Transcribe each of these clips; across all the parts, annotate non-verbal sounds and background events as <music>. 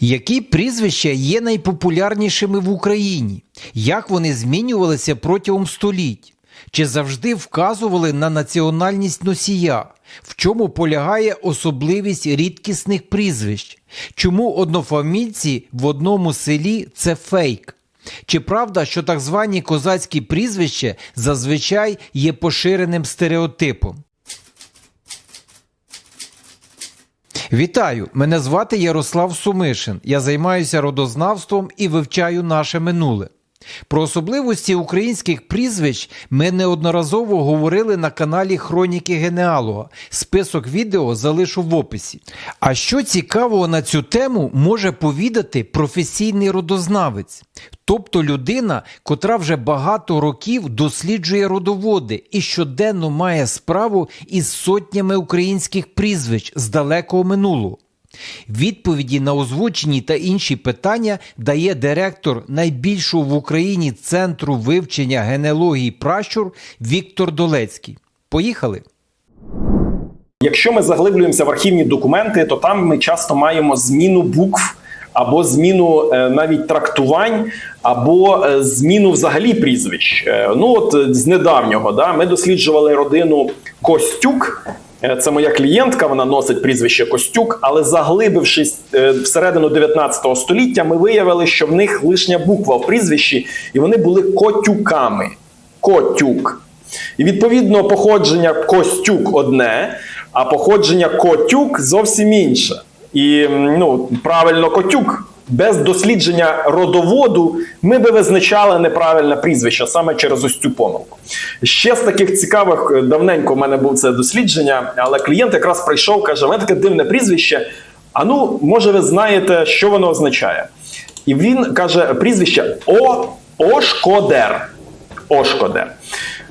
Які прізвища є найпопулярнішими в Україні? Як вони змінювалися протягом століть? Чи завжди вказували на національність носія? В чому полягає особливість рідкісних прізвищ? Чому однофамільці в одному селі це фейк? Чи правда, що так звані козацькі прізвища зазвичай є поширеним стереотипом? Вітаю! Мене звати Ярослав Сумишин. Я займаюся родознавством і вивчаю наше минуле. Про особливості українських прізвищ ми неодноразово говорили на каналі Хроніки Генеалога. Список відео залишу в описі. А що цікавого на цю тему може повідати професійний родознавець, тобто людина, котра вже багато років досліджує родоводи і щоденно має справу із сотнями українських прізвищ з далекого минулого. Відповіді на озвучені та інші питання дає директор найбільшого в Україні центру вивчення генеалогії пращур Віктор Долецький. Поїхали! Якщо ми заглиблюємося в архівні документи, то там ми часто маємо зміну букв або зміну е, навіть трактувань, або е, зміну взагалі прізвищ. Е, Ну от з недавнього да, ми досліджували родину Костюк. Е, Це моя клієнтка, вона носить прізвище Костюк, але заглибившись е, всередину 19 століття, ми виявили, що в них лишня буква в прізвищі, і вони були котюками. Котюк. І відповідно походження Костюк одне, а походження Котюк зовсім інше. І ну, правильно Котюк. Без дослідження родоводу ми би визначали неправильне прізвище саме через ось цю помилку. Ще з таких цікавих е, давненько в мене був це дослідження, але клієнт якраз прийшов, каже: мене таке дивне прізвище. А ну, може, ви знаєте, що воно означає? І він каже: прізвище О Ошкодер. Ошкодер.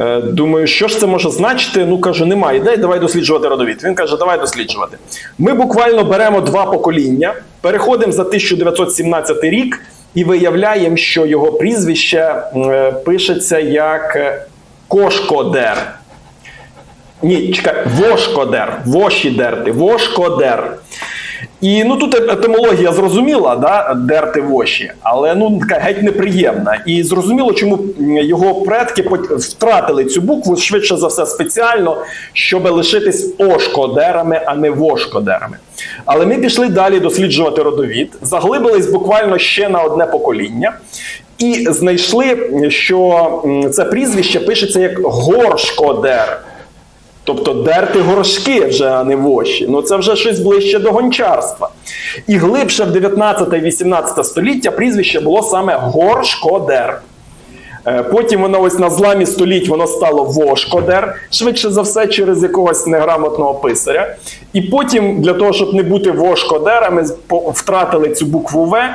Е, Думаю, що ж це може значити? Ну кажу, немає ідей, давай досліджувати родовід. Він каже, давай досліджувати. Ми буквально беремо два покоління, переходимо за 1917 рік і виявляємо, що його прізвище е, пишеться як е, Кошкодер. Ні, чекай, Вошкодер, воші дерти, Вошкодер. І ну тут етимологія зрозуміла, да, дерти воші, але ну така геть неприємна. І зрозуміло, чому його предки втратили цю букву швидше за все спеціально, щоб лишитись ошкодерами, а не вошкодерами. Але ми пішли далі досліджувати родовід, заглибились буквально ще на одне покоління. І знайшли, що це прізвище пишеться як Горшкодер. Тобто дерти горшки вже, а не воші. Ну це вже щось ближче до гончарства. І глибше в 19 і 18 століття прізвище було саме Горшкодер. Е, Потім воно ось на зламі століть воно стало Вошкодер, швидше за все, через якогось неграмотного писаря. І потім, для того, щоб не бути Вошкодерами, втратили цю букву В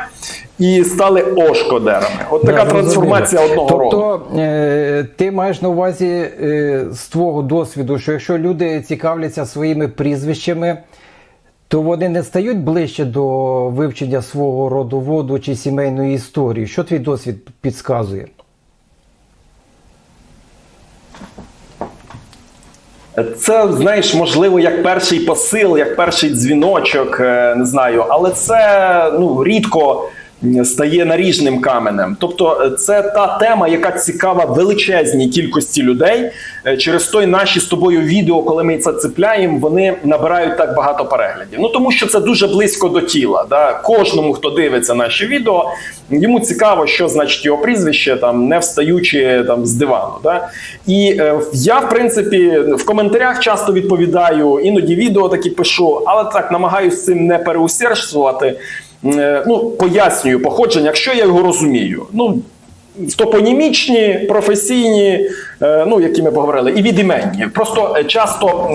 і стали Ошкодерами. От така Да, трансформація одного тобто, роду. е, ти маєш на увазі е, з твого досвіду, що якщо люди цікавляться своїми прізвищами, то вони не стають ближче до вивчення свого родоводу чи сімейної історії. Що твій досвід підказує? Це, знаєш, можливо, як перший посил, як перший дзвіночок, е, не знаю, але це ну, рідко стає наріжним каменем. Тобто, е, це та тема, яка цікава величезній кількості людей. Е, Через той наші з тобою відео, коли ми це цепляємо, вони набирають так багато переглядів. Ну тому що це дуже близько до тіла. Да? Кожному, хто дивиться наші відео, йому цікаво, що значить його прізвище, там не встаючи там з дивану. Да? І е, я, в принципі, в коментарях часто відповідаю, іноді відео такі пишу, але так намагаюся цим не переусердствувати. Е, Ну, пояснюю походження, якщо я його розумію. Ну, топонімічні, професійні, е, ну які ми поговорили, і від імені Просто е, часто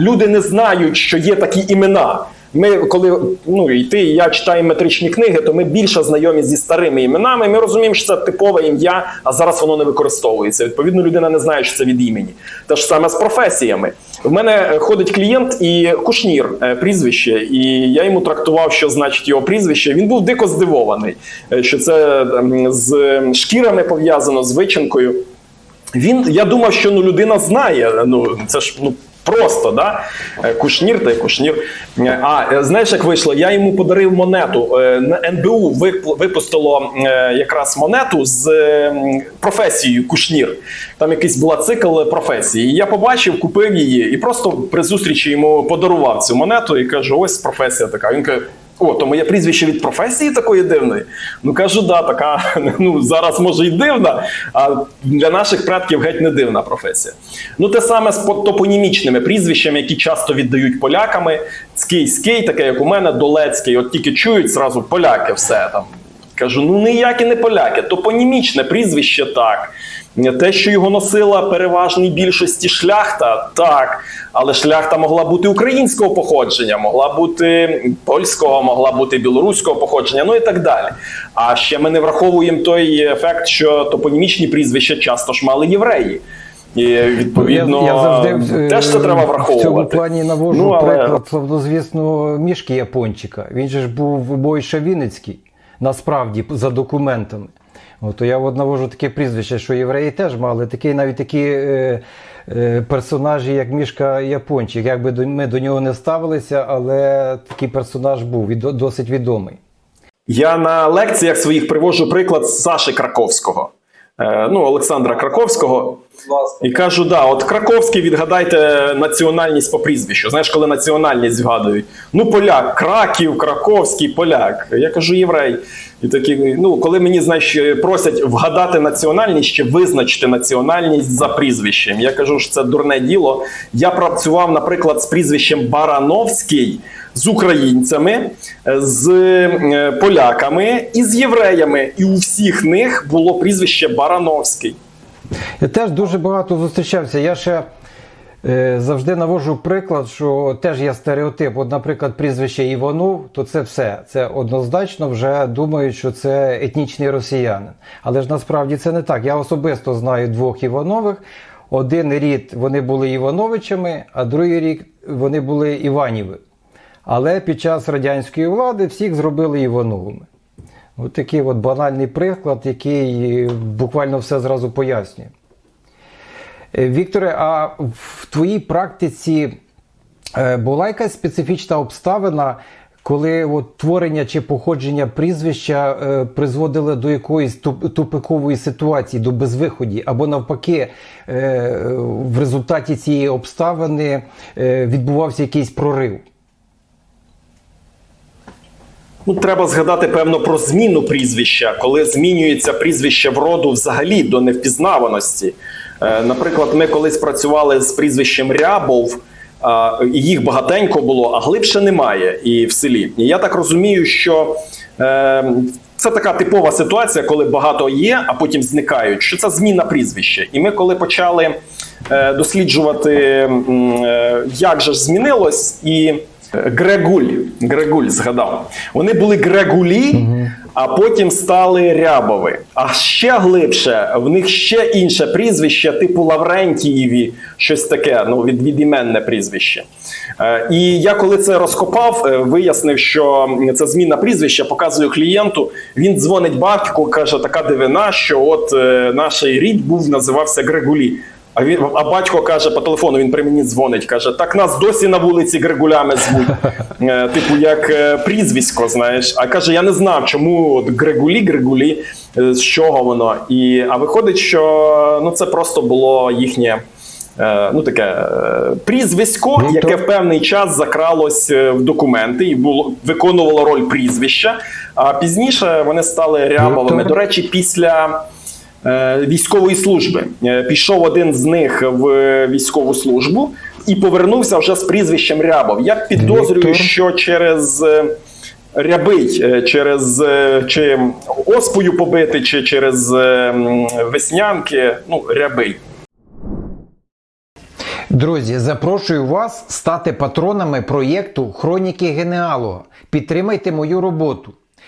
люди не знають, що є такі імена. Ми, коли ну і ти, і я читаємо метричні книги, то ми більше знайомі зі старими іменами. Ми розуміємо, що це типове ім'я, а зараз воно не використовується. Відповідно, людина не знає, що це від імені. Те ж саме з професіями. В мене е, ходить клієнт і кушнір е, прізвище, і я йому трактував, що значить його прізвище. Він був дико здивований, е, що це з шкірами пов'язано з вичинкою. Він, я думав, що ну людина знає. Ну це ж ну Просто, да? Е, Кушнір та кушнір. Е, А е, знаєш, як вийшло? Я йому подарив монету. НБУ вип- випустило якраз монету з професією кушнір. Там якийсь була цикл професії. Я побачив, купив її і просто при зустрічі йому подарував цю монету і кажу: ось професія така. Він каже. О, то моє прізвище від професії такої дивної. Ну кажу, да, така <laughs> ну зараз може й дивна, а для наших предків геть не дивна професія. Ну, те саме з топонімічними прізвищами, які часто віддають поляками. Цкий, ский, таке як у мене, Долецький. От тільки чують зразу поляки, все там. Кажу, ну ніякі не поляки, топонімічне прізвище так. Те, що його носила переважній більшості шляхта, так. Але шляхта могла бути українського походження, могла бути польського, могла бути білоруського походження, ну і так далі. А ще ми не враховуємо той ефект, що топонімічні прізвища часто ж мали євреї. І відповідно я, я завжди е, теж це треба враховувати. В цьому плані навожу Ну, але- приклад славнозвісного мішки Япончика. Він же ж був Бойша Вінницький, насправді, за документами. От, то я от навожу таке прізвище, що євреї теж мали такі, навіть такі е, е, персонажі, як мішка Япончик. Як би до- ми до нього не ставилися, але такий персонаж був і до- досить відомий. Я на лекціях своїх привожу приклад Саші Краковського. Е, ну, Олександра Краковського. І кажу: да, от Краковський, відгадайте національність по прізвищу. Знаєш, коли національність згадують. Ну, поляк, Краків, Краковський, поляк. Я кажу, єврей. І такі, ну, коли мені знаєш, просять вгадати національність чи визначити національність за прізвищем. Я кажу, що це дурне діло. Я працював, наприклад, з прізвищем Барановський з українцями, з е, поляками і з євреями. І у всіх них було прізвище Барановський. Я теж дуже багато зустрічався. Я ще е, завжди навожу приклад, що теж є стереотип. От, наприклад, прізвище Іванов, то це все. Це однозначно вже думають, що це етнічний росіянин. Але ж насправді це не так. Я особисто знаю двох Іванових. Один рід вони були Івановичами, а другий рік вони були Іваніви. Але під час радянської влади всіх зробили Івановими. От такий от банальний приклад, який е, буквально все зразу пояснює. Е, Вікторе, а в твоїй практиці е, була якась специфічна обставина, коли от творення чи походження прізвища призводили до якоїсь тупикової ситуації, до безвиході, або навпаки, в результаті цієї обставини відбувався якийсь прорив? Ну, треба згадати певно про зміну прізвища, коли змінюється прізвище в роду взагалі до невпізнаваності. Е, наприклад, ми колись працювали з прізвищем Рябов, їх багатенько було, а глибше немає і в селі. Я так розумію, що е, це така типова ситуація, коли багато є, а потім зникають. Що це зміна прізвища. І ми, коли почали е, досліджувати, е, як же ж змінилось, і Грегуль, Грегуль згадав. Вони були Грегулі, а потім стали Рябови. А ще глибше, в них ще інше прізвище, типу Лаврентієві, щось таке, ну від, відіменне прізвище. Е, І я коли це розкопав, е, вияснив, що це зміна прізвища, показую клієнту. Він дзвонить батьку, каже, така дивина, що от е, наш рід був називався Грегулі. А він а батько каже по телефону, він при мені дзвонить. каже: так нас досі на вулиці Грегулями звуть. <laughs> Е, типу, як е, прізвисько, знаєш. А каже: я не знав, чому от Грегулі, Грегулі, е, з чого воно. І а виходить, що ну це просто було їхнє. Ну, таке прізвисько, Ну, то- яке в певний час закралось в документи і було виконувало роль прізвища. А пізніше вони стали рябовими. Віктор? До речі, після військової служби. Е, Пішов один з них в військову службу і повернувся вже з прізвищем Рябов. Я підозрюю, Віктор? що через. е, Рябий е, через е, чи оспою побити, чи через е, веснянки. Ну, рябий. Друзі, запрошую вас стати патронами проєкту Хроніки Генеалога. Підтримайте мою роботу.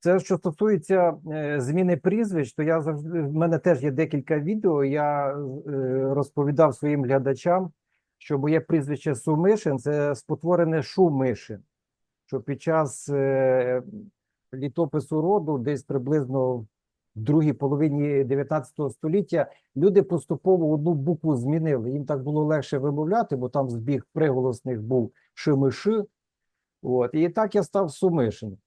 Це що стосується е, зміни прізвищ, то я завжди в мене теж є декілька відео. Я е, розповідав своїм глядачам, що моє прізвище Сумишин це спотворене Шумишин. Що під час е, літопису роду, десь приблизно в другій половині 19 століття, люди поступово одну букву змінили. Їм так було легше вимовляти, бо там збіг приголосних був шимиши. От, і так я став Сумишин.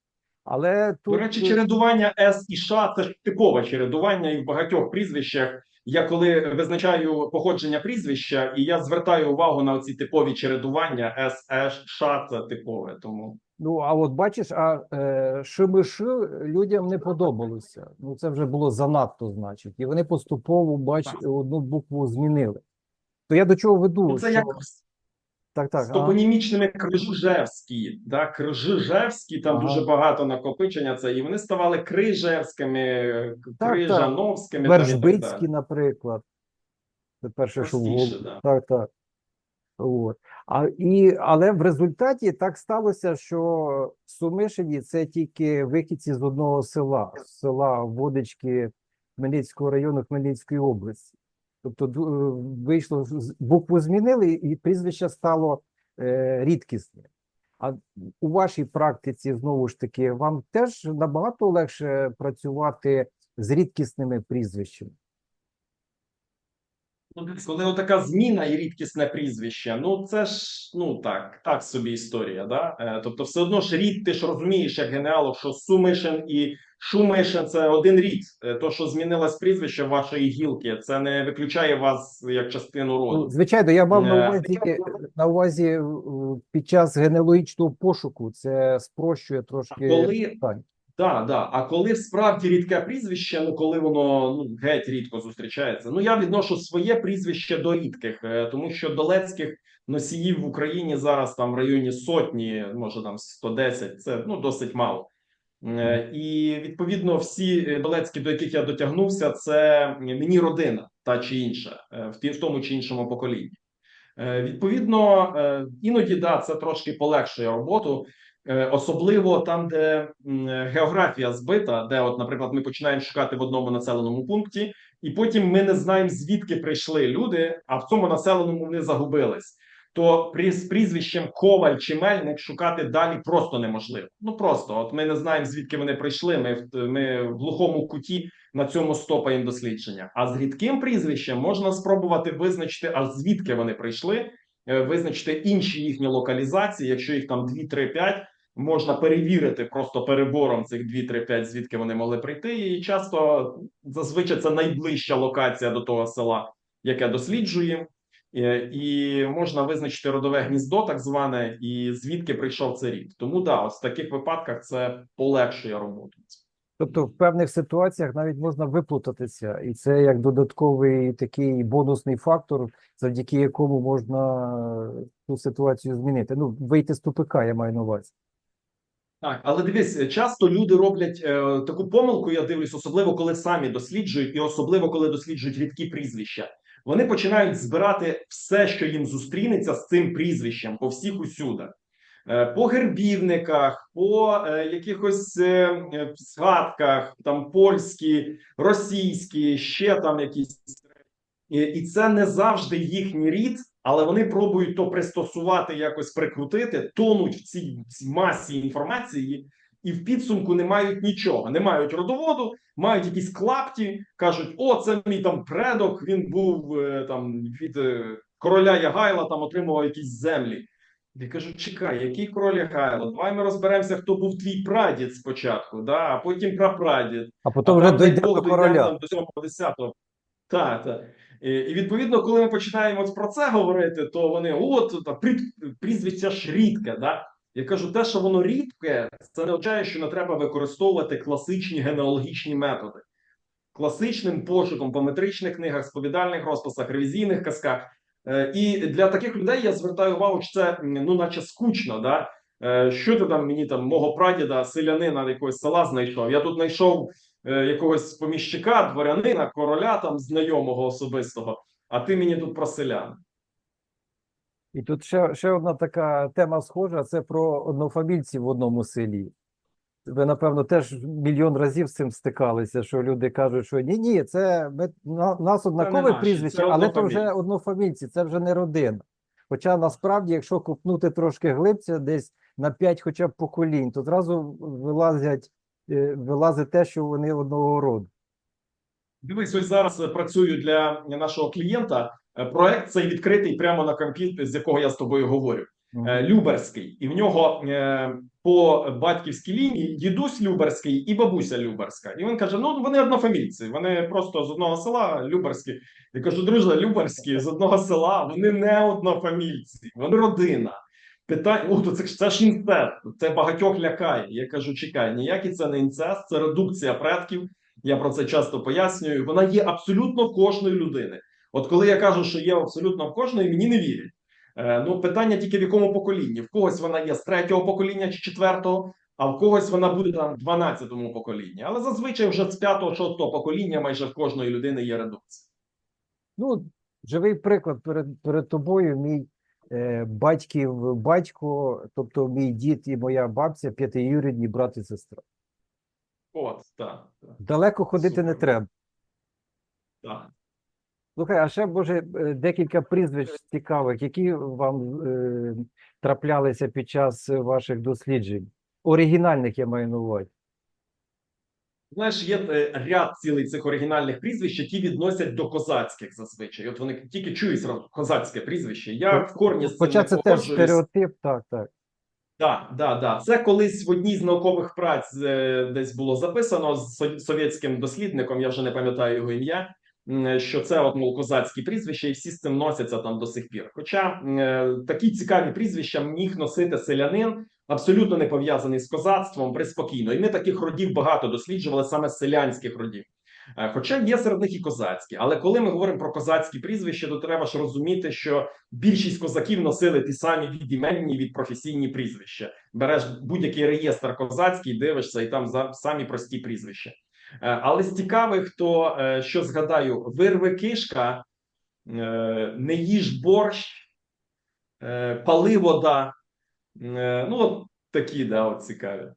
Але тут До речі, чередування С і Ш це ж типове чередування, і в багатьох прізвищах. Я коли визначаю походження прізвища, і я звертаю увагу на ці типові чередування С, Е, Ш це типове. Тому Ну, а от бачиш, а е, шимиши людям не подобалося. Ну, це вже було занадто, значить. І вони поступово, бач, Так. одну букву змінили. То я до чого веду? ну, це що... як Так, так. з а. топонімічними Крижевські. Да? Крижевські, там Ага. дуже багато накопичення. Це і вони ставали Крижевськими, так. Крижановськими. так Вершбицькі, далі. наприклад. Це перше, що в да. Так, так. От. А, і, але в результаті так сталося, що Сумишині це тільки вихідці з одного села, з села Водички Хмельницького району Хмельницької області. Тобто е, вийшло, букву змінили, і прізвище стало е, рідкісне. А у вашій практиці, знову ж таки, вам теж набагато легше працювати з рідкісними прізвищами. Ну, коли отака зміна і рідкісне прізвище, ну це ж ну так, так собі історія. Да? Е, тобто, все одно ж рід, ти ж розумієш, як генеалог, що Сумишин і Шумишин це один рід. Е, То, що змінилось прізвище вашої гілки, це не виключає вас як частину Ну, роду. звичайно, я мав на Е, увазі на увазі під час генеалогічного пошуку. Це спрощує трошки Коли питання. Да, да. А коли справді рідке прізвище, ну коли воно ну геть рідко зустрічається. Ну я відношу своє прізвище до рідких, е, тому що долецьких носіїв в Україні зараз там в районі сотні, може там 110, Це ну досить мало. Е, І відповідно всі е, долецькі, до яких я дотягнувся, це мені родина та чи інша, в тому чи іншому поколінні. Відповідно, іноді да, це трошки полегшує роботу. Е, Особливо там, де географія збита, де, от, наприклад, ми починаємо шукати в одному населеному пункті, і потім ми не знаємо, звідки прийшли люди, а в цьому населеному вони загубились. То з прізвищем Коваль чи Мельник шукати далі просто неможливо. Ну просто от ми не знаємо, звідки вони прийшли. Ми в ми в глухому куті на цьому стопаємо дослідження. А з рідким прізвищем можна спробувати визначити, аж звідки вони прийшли, е, визначити інші їхні локалізації, якщо їх там 2, 3, 5, можна перевірити просто перебором цих 2, 3, 5, звідки вони могли прийти. І часто зазвичай це найближча локація до того села, яке досліджуємо. Е, І можна визначити родове гніздо, так зване, і звідки прийшов цей рід. Тому да, ось в таких випадках це полегшує роботу. Тобто, в певних ситуаціях навіть можна виплутатися, і це як додатковий такий бонусний фактор, завдяки якому можна е, ту ситуацію змінити. Ну, вийти з тупика, я маю на увазі. Так, але дивись, часто люди роблять е, таку помилку. Я дивлюсь, особливо коли самі досліджують, і особливо коли досліджують рідкі прізвища. Вони починають збирати все, що їм зустрінеться з цим прізвищем, по всіх усюди. Е, по гербівниках, по е, якихось е, е, згадках, там польські, російські, ще там якісь. І, і це не завжди їхній рід, але вони пробують то пристосувати, якось прикрутити, тонуть в цій масі інформації, і в підсумку не мають нічого. Не мають родоводу, мають якісь клапті, кажуть: о, це мій там предок. Він був е, там від е, короля Ягайла, там отримував якісь землі. Я кажу: чекай, який король Ягайло? Давай ми розберемося, хто був твій прадід спочатку, да, а потім прапрадід. А потім А вже дійде до короля. там до 7-10. Так, так. І, відповідно, коли ми починаємо про це говорити, то вони от та прізвище ж рідке. Да? Я кажу, те, що воно рідке, це не означає, що не треба використовувати класичні генеалогічні методи. Класичним пошуком по метричних книгах, сповідальних розписах, ревізійних казках. Е, І для таких людей я звертаю увагу, що це ну, наче скучно. Да? Е, Що ти там мені там мого прадіда, селянина якогось села знайшов? Я тут знайшов якогось поміщика, дворянина, короля там знайомого особистого. А ти мені тут про селян. І тут ще, ще одна така тема схожа: це про однофамільців в одному селі. Ви, напевно, теж мільйон разів з цим стикалися, що люди кажуть, що ні, ні, це ми, на, нас однакове прізвище, але то вже однофамільці. це вже не родина. Хоча насправді, якщо купнути трошки глибця, десь на 5 хоча б поколінь, то зразу вилазять, е, вилазить те, що вони одного роду. Дивись, ось зараз е, працюю для нашого клієнта. Е, Проект цей відкритий прямо на комп'ютері, з якого я з тобою говорю. Е, Люберський, і в нього е, по батьківській лінії дідусь Люберський і бабуся Люберська. І він каже: Ну вони однофамільці, вони просто з одного села Люберські. Я кажу, друже, Люберські з одного села, вони не однофамільці, вони родина. Питання, о, це, це ж інцест, це багатьох лякає. Я кажу, чекай, ніякий це не інцест, це редукція предків. Я про це часто пояснюю. Вона є абсолютно в кожної людини. От коли я кажу, що є абсолютно в кожної, мені не вірять. Е, ну, питання тільки в якому поколінні. В когось вона є з третього покоління чи четвертого, а в когось вона буде там в 12-му поколінні. Але зазвичай вже з п'ятого, шостого покоління майже в кожної людини є редукція. Ну, живий приклад перед, перед тобою, мій батьків батько, тобто мій дід і моя бабця, п'ятиюрідні брат і сестра. От, так, так, Далеко ходити не треба. так. Слухай, а ще може е, декілька прізвищ цікавих, які вам е, траплялися під час ваших досліджень. Оригінальних я маю на увазі. Знаєш, є е, ряд цілий цих оригінальних прізвищ, які відносять до козацьких зазвичай. От вони тільки чують козацьке прізвище. Я в корні з цим Хоча не це теж погоджуюсь. стереотип, так, так. Так, да, да. Це колись в одній з наукових праць е, десь було записано з со- совєтським дослідником, я вже не пам'ятаю його ім'я, м, що це от, мов, козацькі прізвища, і всі з цим носяться там до сих пір. Хоча е, такі цікаві прізвища міг носити селянин, абсолютно не пов'язаний з козацтвом, приспокійно. І ми таких родів багато досліджували саме селянських родів. Е, Хоча є серед них і козацькі, але коли ми говоримо про козацькі прізвища, то треба ж розуміти, що більшість козаків носили ті самі відіменні від професійні прізвища. Береш будь-який реєстр козацький, дивишся, і там самі прості прізвища. Е, Але з цікавих, то е, що згадаю, вирви кишка, не їж борщ, пали вода. Е, Ну, от такі, да, от цікаві.